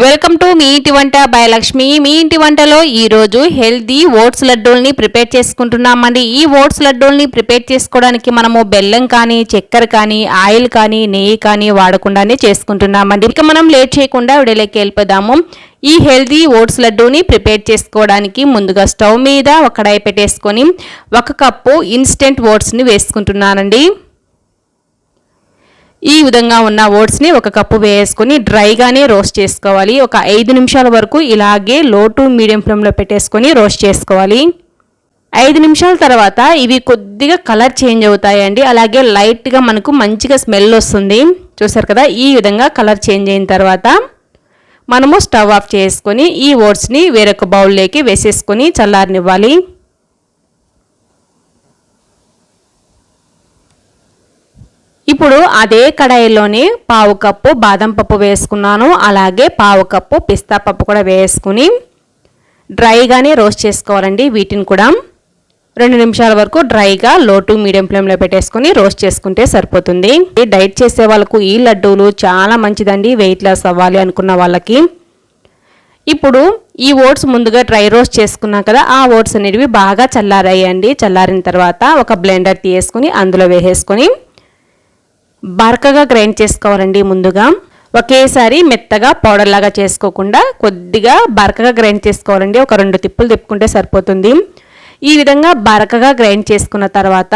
Welcome to me ఇంటి వంట by Lakshmi మీ ఇంటి వంటలో ఈరోజు హెల్దీ ఓట్స్ లడ్డూల్ని ప్రిపేర్ చేసుకుంటున్నామండి. ఈ ఓట్స్ లడ్డూల్ని ప్రిపేర్ చేసుకోవడానికి మనము బెల్లం కానీ చక్కెర కానీ ఆయిల్ కానీ నెయ్యి కానీ వాడకుండానే చేసుకుంటున్నామండి. ఇక మనం లేట్ చేయకుండా విడలేకి వెళ్ళిపోదాము. ఈ హెల్దీ ఓట్స్ లడ్డూని ప్రిపేర్ చేసుకోవడానికి ముందుగా స్టవ్ మీద ఒక కడాయి పెట్టేసుకొని ఒక కప్పు ఇన్స్టెంట్ ఓట్స్ని వేసుకుంటున్నానండి. ఈ విధంగా ఉన్న ఓట్స్ని ఒక కప్పు వేసుకొని డ్రైగానే రోస్ట్ చేసుకోవాలి. ఒక ఐదు నిమిషాల వరకు ఇలాగే లో టు మీడియం ఫ్లేమ్లో పెట్టేసుకొని రోస్ట్ చేసుకోవాలి. ఐదు నిమిషాల తర్వాత ఇవి కొద్దిగా కలర్ చేంజ్ అవుతాయండి. అలాగే లైట్గా మనకు మంచిగా స్మెల్ వస్తుంది. చూసారు కదా ఈ విధంగా కలర్ చేంజ్ అయిన తర్వాత మనము స్టవ్ ఆఫ్ చేసుకొని ఈ ఓట్స్ని వేరొక బౌల్లోకి వేసేసుకొని చల్లారనివ్వాలి. ఇప్పుడు అదే కడాయిలోనే పావు కప్పు బాదం పప్పు వేసుకున్నాను. అలాగే పావు కప్పు పిస్తా పప్పు కూడా వేసుకుని డ్రైగానే రోస్ట్ చేసుకోవాలండి వీటిని కూడా. రెండు నిమిషాల వరకు డ్రైగా లో టు మీడియం ఫ్లేమ్లో పెట్టేసుకొని రోస్ట్ చేసుకుంటే సరిపోతుంది. డైట్ చేసే వాళ్ళకు ఈ లడ్డూలు చాలా మంచిదండి వెయిట్ లాస్ అవ్వాలి అనుకున్న వాళ్ళకి. ఇప్పుడు ఈ ఓట్స్ ముందుగా డ్రై రోస్ట్ చేసుకున్నాం కదా ఆ ఓట్స్ అనేవి బాగా చల్లారాయండి. చల్లారిన తర్వాత ఒక బ్లెండర్ తీసుకుని అందులో వేసేసుకొని బరకగా గ్రైండ్ చేసుకోవాలండి ముందుగా. ఒకేసారి మెత్తగా పౌడర్ లాగా చేసుకోకుండా కొద్దిగా బరకగా గ్రైండ్ చేసుకోవాలండి. ఒక రెండు తిప్పులు తిప్పుకుంటే సరిపోతుంది. ఈ విధంగా బరకగా గ్రైండ్ చేసుకున్న తర్వాత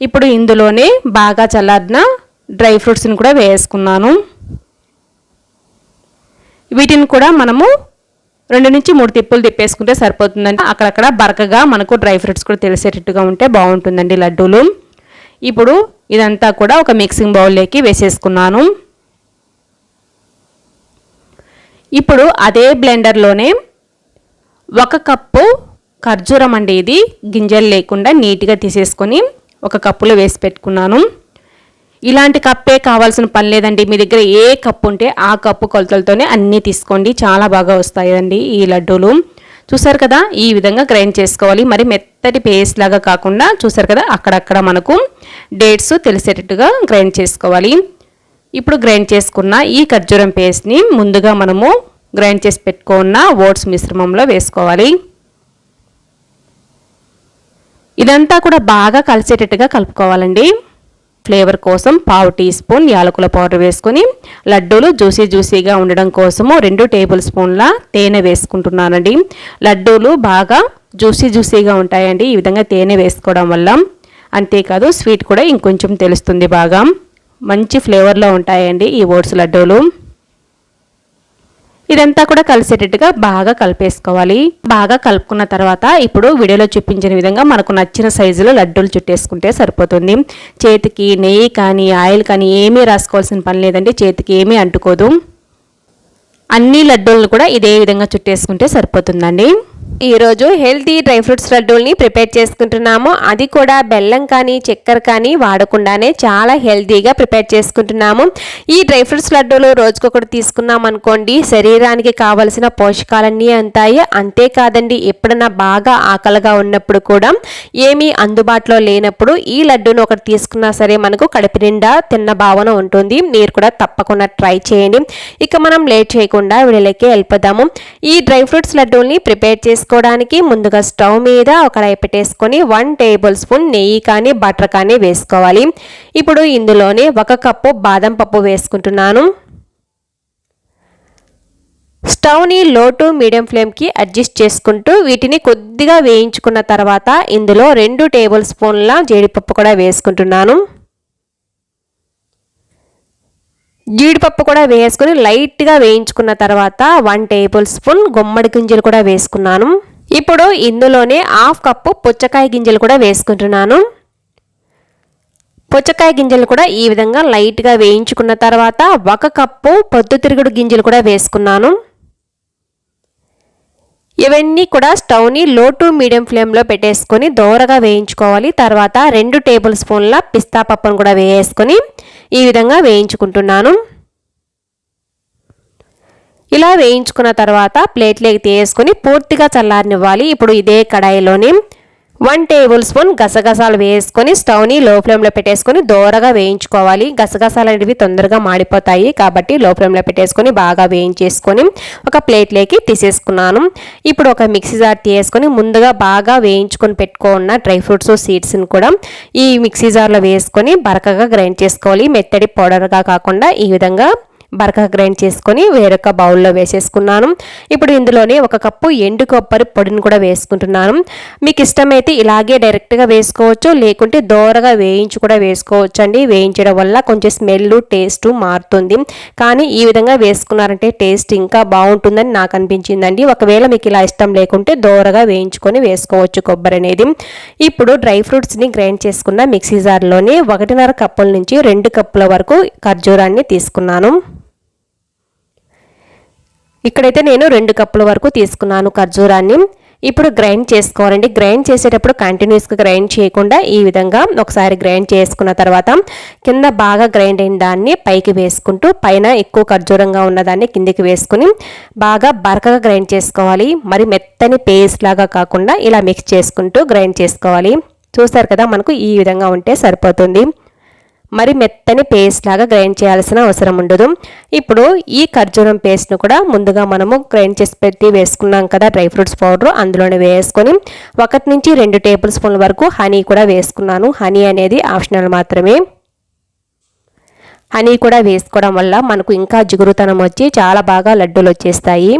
ఇప్పుడు ఇందులోనే బాగా చల్లారిన డ్రై ఫ్రూట్స్ని కూడా వేసుకున్నాను. వీటిని కూడా మనము రెండు నుంచి మూడు తిప్పులు తిప్పేసుకుంటే సరిపోతుందండి. అక్కడక్కడ బరకగా మనకు డ్రై ఫ్రూట్స్ కూడా తెలిసేటట్టుగా ఉంటే బాగుంటుందండి లడ్డూలు. ఇప్పుడు ఇదంతా కూడా ఒక మిక్సింగ్ బౌల్లోకి వేసేసుకున్నాను. ఇప్పుడు అదే బ్లెండర్లోనే ఒక కప్పు ఖర్జూరం అండి ఇది గింజలు లేకుండా నీట్గా తీసేసుకొని ఒక కప్పులో వేసి పెట్టుకున్నాను. ఇలాంటి కప్పే కావాల్సిన పని లేదండి. మీ దగ్గర ఏ కప్పు ఉంటే ఆ కప్పు కొలతలతోనే అన్నీ తీసుకోండి. చాలా బాగా వస్తాయండి ఈ లడ్డూలు. చూసారు కదా? ఈ విధంగా గ్రైండ్ చేసుకోవాలి. మరి మెత్తటి పేస్ట్ లాగా కాకుండా చూసారు కదా? అక్కడక్కడ మనకు డేట్స్ తెలిసేటట్టుగా గ్రైండ్ చేసుకోవాలి. ఇప్పుడు గ్రైండ్ చేసుకున్న ఈ ఖర్జూరం పేస్ట్ని ముందుగా మనము గ్రైండ్ చేసి పెట్టుకున్న ఓట్స్ మిశ్రమంలో వేసుకోవాలి. ఇదంతా కూడా బాగా కలిసేటట్టుగా కలుపుకోవాలండి. ఫ్లేవర్ కోసం పావు టీ స్పూన్ యాలకుల పౌడర్ వేసుకొని లడ్డూలు జ్యూసీ జ్యూసీగా ఉండడం కోసము రెండు టేబుల్ స్పూన్ల తేనె వేసుకుంటున్నానండి. లడ్డూలు బాగా జ్యూసీ జ్యూసీగా ఉంటాయండి. ఈ విధంగా తేనె వేసుకోవడం వల్ల అంతేకాదు స్వీట్ కూడా ఇంకొంచెం తెలుస్తుంది బాగా. మంచి ఫ్లేవర్లో ఉంటాయండి ఈ ఓట్స్ లడ్డూలు. ఇదంతా కూడా కలిసేటట్టుగా బాగా కలిపేసుకోవాలి. బాగా కలుపుకున్న తర్వాత ఇప్పుడు వీడియోలో చూపించిన విధంగా మనకు నచ్చిన సైజులో లడ్డూలు చుట్టేసుకుంటే సరిపోతుంది. చేతికి నెయ్యి కానీ ఆయిల్ కానీ ఏమీ రాసుకోవాల్సిన పని లేదండి. చేతికి ఏమీ అంటుకోదు. అన్ని లడ్డూలను కూడా ఇదే విధంగా చుట్టేసుకుంటే సరిపోతుందండి. ఈరోజు హెల్తీ డ్రై ఫ్రూట్స్ లడ్డూల్ని ప్రిపేర్ చేసుకుంటున్నాము. అది కూడా బెల్లం కానీ చక్కెర కానీ వాడకుండానే చాలా హెల్తీగా ప్రిపేర్ చేసుకుంటున్నాము. ఈ డ్రై ఫ్రూట్స్ లడ్డూలు రోజుకొకటి తీసుకున్నాం అనుకోండి. శరీరానికి కావలసిన పోషకాలన్నీ అంతాయి. అంతేకాదండి ఎప్పుడన్నా బాగా ఆకలిగా ఉన్నప్పుడు కూడా ఏమీ అందుబాటులో లేనప్పుడు ఈ లడ్డూను ఒకటి తీసుకున్నా సరే మనకు కడుపు నిండా తిన్న భావన ఉంటుంది. మీరు కూడా తప్పకుండా ట్రై చేయండి. ఇక మనం లేట్ చేయకుండా వీడియోలోకి వెళ్ళిపోదాము. ఈ డ్రై ఫ్రూట్స్ లడ్డూల్ని ప్రిపేర్ చేసుకోవడానికి ముందుగా స్టవ్ మీద ఒక కడాయి పెట్టేసుకొని వన్ టేబుల్ స్పూన్ నెయ్యి కానీ బటర్ కానీ వేసుకోవాలి. ఇప్పుడు ఇందులోనే ఒక కప్పు బాదం పప్పు వేసుకుంటున్నాను. స్టవ్ని లో టు మీడియం ఫ్లేమ్కి అడ్జస్ట్ చేసుకుంటూ వీటిని కొద్దిగా వేయించుకున్న తర్వాత ఇందులో రెండు టేబుల్ స్పూన్ల జీడిపప్పు కూడా వేసుకుంటున్నాను. జీడిపప్పు కూడా వేసుకుని లైట్గా వేయించుకున్న తర్వాత వన్ టేబుల్ స్పూన్ గుమ్మడి గింజలు కూడా వేసుకున్నాను. ఇప్పుడు ఇందులోనే హాఫ్ కప్పు పుచ్చకాయ గింజలు కూడా వేసుకుంటున్నాను. పుచ్చకాయ గింజలు కూడా ఈ విధంగా లైట్గా వేయించుకున్న తర్వాత ఒక కప్పు పొద్దుతిరుగుడు గింజలు కూడా వేసుకున్నాను. ఇవన్నీ కూడా స్టవ్ని లో టు మీడియం ఫ్లేమ్లో పెట్టేసుకొని దోరగా వేయించుకోవాలి. తర్వాత రెండు టేబుల్ స్పూన్ల పిస్తా పప్పును కూడా వేసుకొని ఈ విధంగా వేయించుకుంటున్నాను. ఇలా వేయించుకున్న తర్వాత ప్లేట్లోకి తీసుకొని పూర్తిగా చల్లారనివ్వాలి. ఇప్పుడు ఇదే కడాయిలోని వన్ టేబుల్ స్పూన్ గసగసాలు వేసుకొని స్టవ్ని లో ఫ్లేమ్లో పెట్టేసుకొని దోరగా వేయించుకోవాలి. గసగసాలు అనేవి తొందరగా మాడిపోతాయి కాబట్టి లో ఫ్లేమ్లో పెట్టేసుకొని బాగా వేయించేసుకొని ఒక ప్లేట్లోకి తీసేసుకున్నాను. ఇప్పుడు ఒక మిక్సీ జార్ తీసుకొని ముందుగా బాగా వేయించుకొని పెట్టుకున్న డ్రై ఫ్రూట్స్ సీడ్స్ని కూడా ఈ మిక్సీ జార్లో వేసుకొని బరకగా గ్రైండ్ చేసుకోవాలి. మెత్తడి పౌడర్గా కాకుండా ఈ విధంగా బరక గ్రైండ్ చేసుకొని వేరొక బౌల్లో వేసేసుకున్నాను. ఇప్పుడు ఇందులోనే ఒక కప్పు ఎండు కొబ్బరి పొడిని కూడా వేసుకుంటున్నాను. మీకు ఇష్టమైతే ఇలాగే డైరెక్ట్గా వేసుకోవచ్చు లేకుంటే దోరగా వేయించి కూడా వేసుకోవచ్చు అండి వేయించడం వల్ల కొంచెం స్మెల్ టేస్ట్ మారుతుంది. కానీ ఈ విధంగా వేసుకున్నారంటే టేస్ట్ ఇంకా బాగుంటుందని నాకు అనిపించిందండి. ఒకవేళ మీకు ఇలా ఇష్టం లేకుంటే దోరగా వేయించుకొని వేసుకోవచ్చు కొబ్బరి అనేది. ఇప్పుడు డ్రై ఫ్రూట్స్ని గ్రైండ్ చేసుకున్న మిక్సీ జార్లోని ఒకటిన్నర కప్పుల నుంచి రెండు కప్పుల వరకు ఖర్జూరాన్ని తీసుకున్నాను. ఇక్కడైతే నేను రెండు కప్పుల వరకు తీసుకున్నాను ఖర్జూరాన్ని. ఇప్పుడు గ్రైండ్ చేసుకోవాలండి. గ్రైండ్ చేసేటప్పుడు కంటిన్యూస్గా గ్రైండ్ చేయకుండా ఈ విధంగా ఒకసారి గ్రైండ్ చేసుకున్న తర్వాత కింద బాగా గ్రైండ్ అయిన దాన్ని పైకి వేసుకుంటూ పైన ఎక్కువ ఖర్జూరంగా ఉన్నదాన్ని కిందికి వేసుకుని బాగా బరకగా గ్రైండ్ చేసుకోవాలి. మరి మెత్తని పేస్ట్ లాగా కాకుండా ఇలా మిక్స్ చేసుకుంటూ గ్రైండ్ చేసుకోవాలి. చూస్తారు కదా మనకు ఈ విధంగా ఉంటే సరిపోతుంది. మరి మెత్తని పేస్ట్ లాగా గ్రైండ్ చేయాల్సిన అవసరం ఉండదు. ఇప్పుడు ఈ ఖర్జూరం పేస్ట్ను కూడా ముందుగా మనము గ్రైండ్ చేసి పెట్టి వేసుకున్నాం కదా డ్రై ఫ్రూట్స్ పౌడర్ అందులోనే వేసుకొని ఒకటి నుంచి రెండు టేబుల్ స్పూన్ల వరకు హనీ కూడా వేసుకున్నాను. హనీ అనేది ఆప్షనల్ మాత్రమే. హనీ కూడా వేసుకోవడం వల్ల మనకు ఇంకా జిగురుతనం వచ్చి చాలా బాగా లడ్డూలు వచ్చేస్తాయి.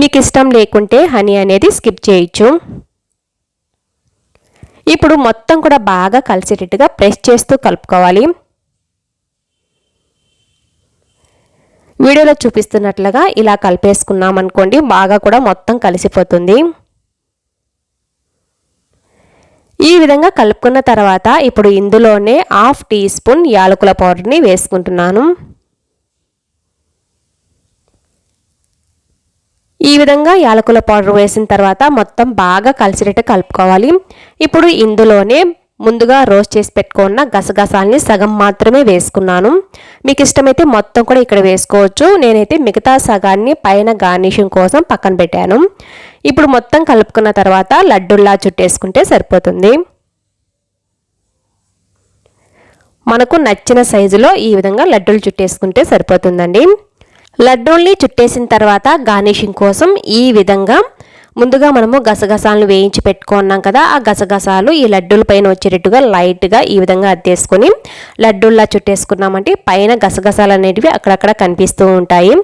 మీకు ఇష్టం లేకుంటే హనీ అనేది స్కిప్ చేయొచ్చు. ఇప్పుడు మొత్తం కూడా బాగా కలిసేటట్టుగా ప్రెస్ చేస్తూ కలుపుకోవాలి. వీడియోలో చూపిస్తున్నట్లుగా ఇలా కలిపేసుకున్నాం అనుకోండి బాగా కూడా మొత్తం కలిసిపోతుంది. ఈ విధంగా కలుపుకున్న తర్వాత ఇప్పుడు ఇందులోనే హాఫ్ టీ స్పూన్ యాలకుల పౌడర్ని వేసుకుంటున్నాను. ఈ విధంగా యాలకుల పౌడర్ వేసిన తర్వాత మొత్తం బాగా కలిసినట్టు కలుపుకోవాలి. ఇప్పుడు ఇందులోనే ముందుగా రోస్ట్ చేసి పెట్టుకున్న గసగసాలని సగం మాత్రమే వేసుకున్నాను. మీకు ఇష్టమైతే మొత్తం కూడా ఇక్కడ వేసుకోవచ్చు. నేనైతే మిగతా సగాన్ని పైన గార్నిషింగ్ కోసం పక్కన పెట్టాను. ఇప్పుడు మొత్తం కలుపుకున్న తర్వాత లడ్డుల్లా చుట్టేసుకుంటే సరిపోతుంది. మనకు నచ్చిన సైజులో ఈ విధంగా లడ్డూలు చుట్టేసుకుంటే సరిపోతుందండి. లడ్డూల్ని చుట్టేసిన తర్వాత గార్నిషింగ్ కోసం ఈ విధంగా ముందుగా మనము గసగసాలను వేయించి పెట్టుకున్నాం కదా ఆ గసగసాలు ఈ లడ్డూల పైన వచ్చేటట్టుగా లైట్గా ఈ విధంగా అద్దేసుకొని లడ్డూల్లా చుట్టేసుకున్నామంటే పైన గసగసాలు అనేటివి అక్కడక్కడ కనిపిస్తూ ఉంటాయి.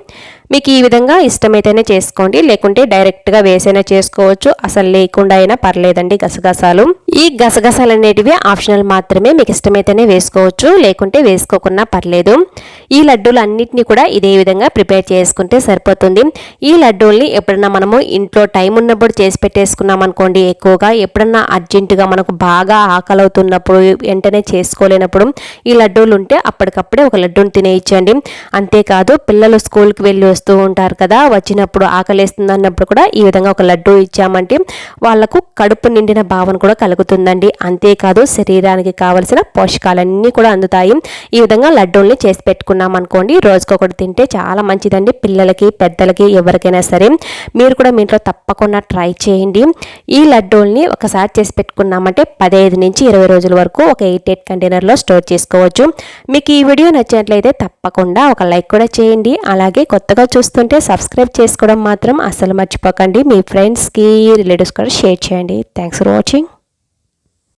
మీకు ఈ విధంగా ఇష్టమైతేనే చేసుకోండి లేకుంటే డైరెక్ట్గా వేసైనా చేసుకోవచ్చు. అసలు లేకుండా అయినా పర్లేదండి గసగసాలు. ఈ గసగసాలు అనేటివి ఆప్షనల్ మాత్రమే. మీకు ఇష్టమైతేనే వేసుకోవచ్చు లేకుంటే వేసుకోకున్నా పర్లేదు. ఈ లడ్డూలు అన్నిటినీ కూడా ఇదే విధంగా ప్రిపేర్ చేసుకుంటే సరిపోతుంది. ఈ లడ్డూల్ని ఎప్పుడన్నా మనము ఇంట్లో టైం ఉన్నప్పుడు చేసి పెట్టేసుకున్నాం అనుకోండి ఎక్కువగా ఎప్పుడన్నా అర్జెంటుగా మనకు బాగా ఆకలి అవుతున్నప్పుడు వెంటనే చేసుకోలేనప్పుడు ఈ లడ్డూలు ఉంటే అప్పటికప్పుడే ఒక లడ్డూని తినేయించండి అంతేకాదు పిల్లలు స్కూల్కి వెళ్ళి వస్తూ ఉంటారు కదా వచ్చినప్పుడు ఆకలేస్తుంది అన్నప్పుడు కూడా ఈ విధంగా ఒక లడ్డు ఇచ్చామంటే వాళ్ళకు కడుపు నిండిన భావన కూడా కలుగుతుందండి. అంతేకాదు శరీరానికి కావలసిన పోషకాలన్నీ కూడా అందుతాయి. ఈ విధంగా లడ్డూల్ని చేసి పెట్టుకున్నాం అనుకోండి రోజుకొకటి తింటే చాలా మంచిదండి. పిల్లలకి పెద్దలకి ఎవరికైనా సరే మీరు కూడా మీ ఇంట్లో తప్పకుండా ట్రై చేయండి. ఈ లడ్డూల్ని ఒకసారి చేసి పెట్టుకున్నామంటే పదహైదు నుంచి ఇరవై రోజుల వరకు ఒక ఎయిట్ ఎయిట్ కంటైనర్లో స్టోర్ చేసుకోవచ్చు. మీకు ఈ వీడియో నచ్చినట్లయితే తప్పకుండా ఒక లైక్ కూడా చేయండి. అలాగే కొత్తగా చూస్తుంటే సబ్స్క్రైబ్ చేసుకోవడం మాత్రం అసలు మర్చిపోకండి. మీ ఫ్రెండ్స్కి రిలేటివ్స్ కూడా షేర్ చేయండి. Thanks for watching